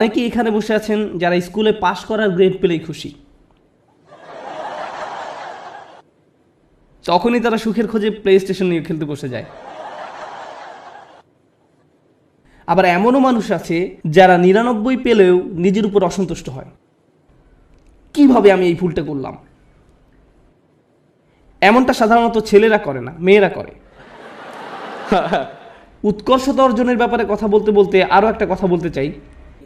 অনেকে এখানে বসে আছেন যারা স্কুলে পাশ করার গ্রেড পেলেই খুশি? তখনই তারা সুখের খোঁজে প্লে স্টেশন নিয়ে খেলতে বসে যায়। আবার এমনও মানুষ আছে যারা নিরানব্বই পেলেও নিজের উপর অসন্তুষ্ট হয়। কীভাবে আমি এই ভুলটা করলাম? এমনটা সাধারণত ছেলেরা করে না মেয়েরা করে। উৎকর্ষতা অর্জনের ব্যাপারে কথা বলতে বলতে আরও একটা কথা বলতে চাই।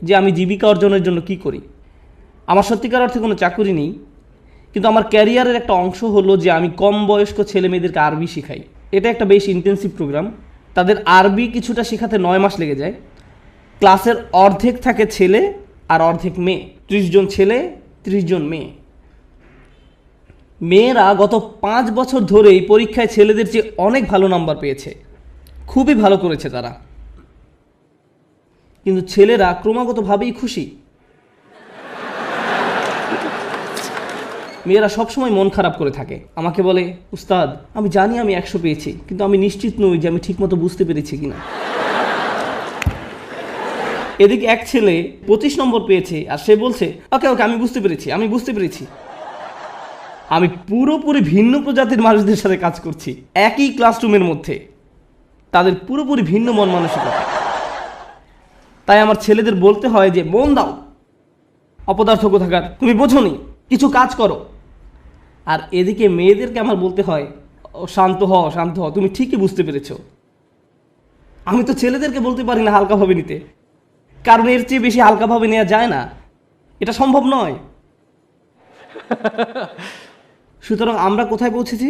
যে আমি জীবিকা অর্জনের জন্য কি করি? আমার সত্যিকার অর্থে কোনো চাকুরি নেই, কিন্তু আমার ক্যারিয়ারের একটা অংশ হলো যে আমি কম বয়স্ক ছেলে মেয়েদেরকে আরবি শেখাই। এটা একটা বেশ ইন্টেন্সিভ প্রোগ্রাম তাদের আরবি কিছুটা শেখাতে নয় মাস লেগে যায়। ক্লাসের অর্ধেক থাকে ছেলে আর অর্ধেক মেয়ে। ত্রিশ জন ছেলে, ত্রিশ জন মেয়ে। মেয়েরা গত পাঁচ বছর ধরেই পরীক্ষায় ছেলেদের চেয়ে অনেক ভালো নাম্বার পেয়েছে। খুবই ভালো করেছে তারা। কিন্তু ছেলেরা ক্রমাগতভাবেই খুশি। মেয়েরা সবসময় মন খারাপ করে থাকে। আমাকে বলে, উস্তাদ, আমি জানি আমি একশো পেয়েছি, কিন্তু আমি নিশ্চিত নই যে আমি ঠিকমতো বুঝতে পেরেছি কিনা। এদিকে এক ছেলে পঁচিশ নম্বর পেয়েছে আর সে বলছে, ওকে ওকে, আমি বুঝতে পেরেছি, আমি বুঝতে পেরেছি। আমি পুরোপুরি ভিন্ন প্রজাতির মানুষদের সাথে কাজ করছি, একই ক্লাসরুমের মধ্যে। তাদের পুরোপুরি ভিন্ন মন মানসিকতা তাই আমার ছেলেদের বলতে হয় যে, মন দাও। অপদার্থ কোথাকার? তুমি বোঝনি, কিছু কাজ করো। আর এদিকে মেয়েদেরকে আমার বলতে হয় শান্ত হও শান্ত হও তুমি ঠিকই বুঝতে পেরেছ। আমি তো ছেলেদেরকে বলতে পারি না হালকাভাবে নিতে। কারণ এর চেয়ে বেশি হালকাভাবে নেওয়া যায় না। এটা সম্ভব নয়। সুতরাং আমরা কোথায় পৌঁছেছি?